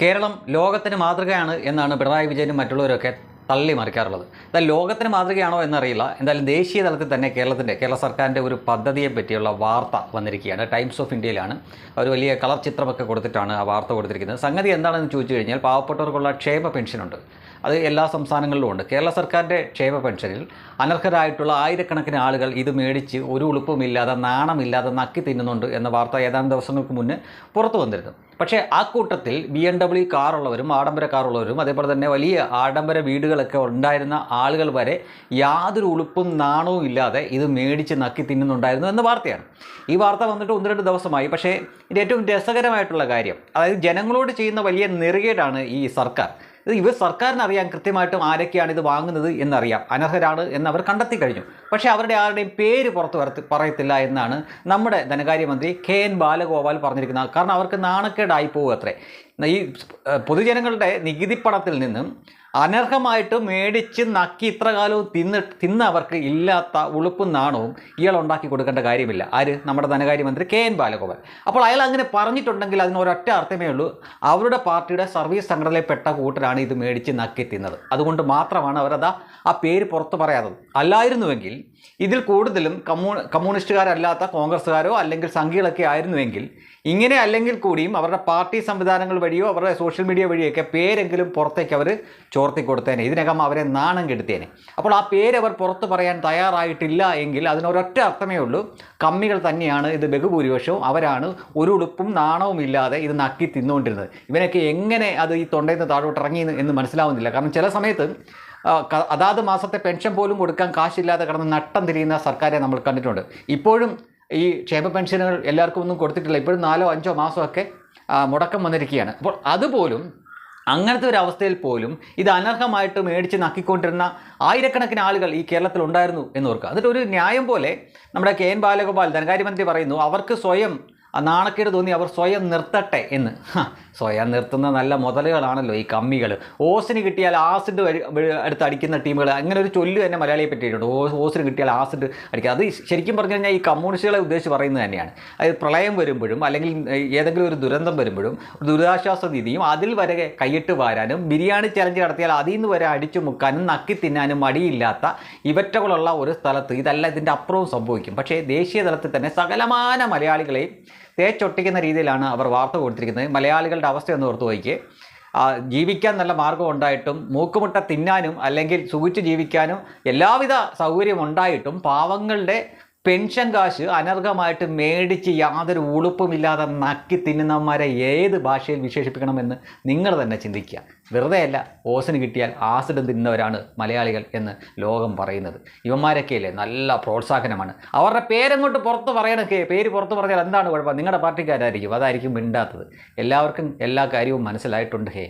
കേരളം ലോകത്തിന് മാതൃകയാണ് എന്നാണ് പിണറായി വിജയനും മറ്റുള്ളവരൊക്കെ തള്ളി മറിക്കാറുള്ളത്. എന്നാൽ ലോകത്തിന് മാതൃകയാണോ എന്നറിയില്ല. എന്തായാലും ദേശീയ തലത്തിൽ തന്നെ കേരളത്തിന്റെ കേരള സർക്കാരിന്റെ ഒരു പദ്ധതിയെ പറ്റിയുള്ള വാർത്ത വന്നിരിക്കുകയാണ്. ടൈംസ് ഓഫ് ഇന്ത്യയിലാണ്. ഒരു വലിയ കളർ ചിത്രമൊക്കെ കൊടുത്തിട്ടാണ് ആ വാർത്ത കൊടുത്തിരിക്കുന്നത്. സംഗതി എന്താണെന്ന് ചോദിച്ചു കഴിഞ്ഞാൽ പാവപ്പെട്ടവർക്കുള്ള ക്ഷേമ പെൻഷനുണ്ട്. അത് എല്ലാ സംസ്ഥാനങ്ങളിലും ഉണ്ട്. കേരള സർക്കാരിന്റെ ക്ഷേമ പെൻഷനിൽ അനർഹരായിട്ടുള്ള ആയിരക്കണക്കിന് ആളുകൾ ഇത് മേടിച്ച് ഒരു ഉളുപ്പുമില്ലാതെ നാണമില്ലാതെ നക്കി തിന്നുന്നുണ്ട് എന്ന വാർത്ത ഏതാനും ദിവസങ്ങൾക്ക് മുന്നേ പുറത്തു വന്നിരുന്നു. പക്ഷേ ആ കൂട്ടത്തിൽ ബി എം ഡബ്ല്യു കാറുള്ളവരും ആഡംബര കാറുള്ളവരും അതേപോലെ തന്നെ വലിയ ആഡംബര വീടുകളൊക്കെ ഉണ്ടായിരുന്ന ആളുകൾ വരെ യാതൊരു ഉളുപ്പും നാണവും ഇല്ലാതെ ഇത് മേടിച്ച് നക്കി തിന്നുന്നുണ്ടായിരുന്നു എന്ന വാർത്തയാണ്. ഈ വാർത്ത വന്നിട്ട് ഒന്ന് രണ്ട് ദിവസമായി. പക്ഷേ ഇതിന്റെ ഏറ്റവും രസകരമായിട്ടുള്ള കാര്യം അതായത് ജനങ്ങളോട് ചെയ്യുന്ന വലിയ നെറുകേടാണ് ഈ സർക്കാർ. ഇത് ഇവർ സർക്കാരിന് അറിയാം കൃത്യമായിട്ടും ആരൊക്കെയാണ് ഇത് വാങ്ങുന്നത് എന്നറിയാം. അനർഹരാണ് എന്ന് അവർ കണ്ടെത്തി കഴിഞ്ഞു. പക്ഷേ അവരുടെ ആരുടെയും പേര് പുറത്ത് വരത്തി പറയത്തില്ല എന്നാണ് നമ്മുടെ ധനകാര്യമന്ത്രി കെ എൻ ബാലഗോപാൽ പറഞ്ഞിരിക്കുന്നത്. കാരണം അവർക്ക് നാണക്കേടായി പോകും അത്രേ ഈ പൊതുജനങ്ങളുടെ നികുതിപ്പണത്തിൽ നിന്നും അനർഹമായിട്ട് മേടിച്ച് നക്കി ഇത്ര കാലവും തിന്ന് തിന്ന അവർക്ക് ഇല്ലാത്ത ഉളുപ്പും നാണവും ഇയാൾ ഉണ്ടാക്കി കൊടുക്കേണ്ട കാര്യമില്ല. ആര്? നമ്മുടെ ധനകാര്യമന്ത്രി കെ എൻ ബാലഗോപാൽ. അപ്പോൾ അയാൾ അങ്ങനെ പറഞ്ഞിട്ടുണ്ടെങ്കിൽ അതിന് ഒരൊറ്റ അർത്ഥമേ ഉള്ളൂ. അവരുടെ പാർട്ടിയുടെ സർവീസ് സംഘടനയിൽപ്പെട്ട കൂട്ടരാണ് ഇത് മേടിച്ച് നക്കി തിന്നത്. അതുകൊണ്ട് മാത്രമാണ് അവരത് ആ പേര് പുറത്ത് പറയാത്തത്. അല്ലായിരുന്നുവെങ്കിൽ ഇതിൽ കൂടുതലും കമ്മ്യൂ കമ്മ്യൂണിസ്റ്റുകാരല്ലാത്ത കോൺഗ്രസ്സുകാരോ അല്ലെങ്കിൽ സംഘികളൊക്കെ ആയിരുന്നുവെങ്കിൽ ഇങ്ങനെ അല്ലെങ്കിൽ കൂടിയും അവരുടെ പാർട്ടി സംവിധാനങ്ങൾ വഴിയോ അവരുടെ സോഷ്യൽ മീഡിയ വഴിയൊക്കെ പേരെങ്കിലും പുറത്തേക്ക് അവർ ചോർത്തി കൊടുത്തേനെ. ഇതിനകം അവരെ നാണം കെടുത്തേനെ അപ്പോൾ ആ പേര് അവർ പുറത്ത് പറയാൻ തയ്യാറായിട്ടില്ല എങ്കിൽ അതിനൊരൊറ്റ അർത്ഥമേ ഉള്ളൂ. കമ്മികൾ തന്നെയാണ് ഇത് ബഹുഭൂരിപക്ഷവും അവരാണ്. ഒരു ഉടുപ്പും നാണവും ഇല്ലാതെ ഇത് നക്കി തിന്നുകൊണ്ടിരുന്നത് ഇവനൊക്കെ എങ്ങനെ അത് ഈ തൊണ്ടയിൽ നിന്ന് താഴോട്ട് ഇറങ്ങി എന്ന് മനസ്സിലാവുന്നില്ല. കാരണം ചില സമയത്ത് അതാത് മാസത്തെ പെൻഷൻ പോലും കൊടുക്കാൻ കാശില്ലാതെ കിടന്ന് നട്ടം തിരിയുന്ന സർക്കാരെ നമ്മൾ കണ്ടിട്ടുണ്ട്. ഇപ്പോഴും ഈ ക്ഷേമ പെൻഷനുകൾ എല്ലാവർക്കും ഒന്നും കൊടുത്തിട്ടില്ല. ഇപ്പോഴും നാലോ അഞ്ചോ മാസമൊക്കെ മുടക്കം വന്നിരിക്കുകയാണ്. അപ്പോൾ അതുപോലും അങ്ങനത്തെ ഒരു അവസ്ഥയിൽ പോലും ഇത് അനർഹമായിട്ട് മേടിച്ച് നക്കിക്കൊണ്ടിരുന്ന ആയിരക്കണക്കിന് ആളുകൾ ഈ കേരളത്തിൽ ഉണ്ടായിരുന്നു എന്ന് ഓർക്കുക. എന്നിട്ട് ഒരു ന്യായം പോലെ നമ്മുടെ കെ എൻ ബാലഗോപാൽ ധനകാര്യമന്ത്രി പറയുന്നു അവർക്ക് സ്വയം ആ നാണക്കേട് തോന്നി അവർ സ്വയം നിർത്തട്ടെ എന്ന്. സ്വയം നിർത്തുന്ന നല്ല മുതലുകളാണല്ലോ ഈ കമ്മികൾ ഓസിന് കിട്ടിയാൽ ആസിഡ് വഴി അടിക്കുന്ന ടീമുകൾ അങ്ങനെ ഒരു ചൊല്ല് തന്നെ മലയാളിയെ പറ്റിയിട്ടുണ്ട്. ഓസിന് കിട്ടിയാൽ ആസിഡ് അടിക്കുക. അത് ശരിക്കും പറഞ്ഞു കഴിഞ്ഞാൽ ഈ കമ്മ്യൂണിസ്റ്റുകളെ ഉദ്ദേശിച്ച് പറയുന്നത് തന്നെയാണ്. അതായത് പ്രളയം വരുമ്പോഴും അല്ലെങ്കിൽ ഏതെങ്കിലും ഒരു ദുരന്തം വരുമ്പോഴും ദുരിതാശ്വാസ നിധിയും അതിൽ വരെ കൈയിട്ട് വാരാനും ബിരിയാണി ചലഞ്ച് നടത്തിയാൽ അതിൽ നിന്ന് വരെ അടിച്ചു മുക്കാനും നക്കി തിന്നാനും മടിയില്ലാത്ത ഇവറ്റകളുള്ള ഒരു സ്ഥലത്ത് ഇതല്ല ഇതിന്റെ അപ്പുറവും സംഭവിക്കും. പക്ഷേ ദേശീയ തലത്തിൽ തന്നെ സകലമാന മലയാളികളെയും തേച്ചൊട്ടിക്കുന്ന രീതിയിലാണ് അവർ വാർത്ത കൊടുത്തിരിക്കുന്നത്. മലയാളികളുടെ അവസ്ഥ ഒന്ന് ഓർത്തു നോക്കിയേ ജീവിക്കാൻ നല്ല മാർഗം ഉണ്ടായിട്ടും മൂക്കുമുട്ട തിന്നാനും അല്ലെങ്കിൽ സുഖിച്ച് ജീവിക്കാനും എല്ലാവിധ സൗകര്യം ഉണ്ടായിട്ടും പാവങ്ങളുടെ പെൻഷൻ കാശ് അനർഹമായിട്ട് മേടിച്ച് യാതൊരു ഉളുപ്പുമില്ലാതെ നക്കി തിന്നുന്നവന്മാരെ ഏത് ഭാഷയിൽ വിശേഷിപ്പിക്കണമെന്ന് നിങ്ങൾ തന്നെ ചിന്തിക്കുക. വെറുതെ അല്ല ഓസിന് കിട്ടിയാൽ ആസിഡ് തിന്നവരാണ് മലയാളികൾ എന്ന് ലോകം പറയുന്നത്. ഇവന്മാരൊക്കെയല്ലേ നല്ല പ്രോത്സാഹനമാണ്. അവരുടെ പേരങ്ങോട്ട് പുറത്ത് പറയണൊക്കെ പേര് പുറത്ത് പറഞ്ഞാൽ എന്താണ് കുഴപ്പം? നിങ്ങളുടെ പാർട്ടിക്കാരായിരിക്കും. അതായിരിക്കും മിണ്ടാത്തത്. എല്ലാവർക്കും എല്ലാ കാര്യവും മനസ്സിലായിട്ടുണ്ട്. ഹേ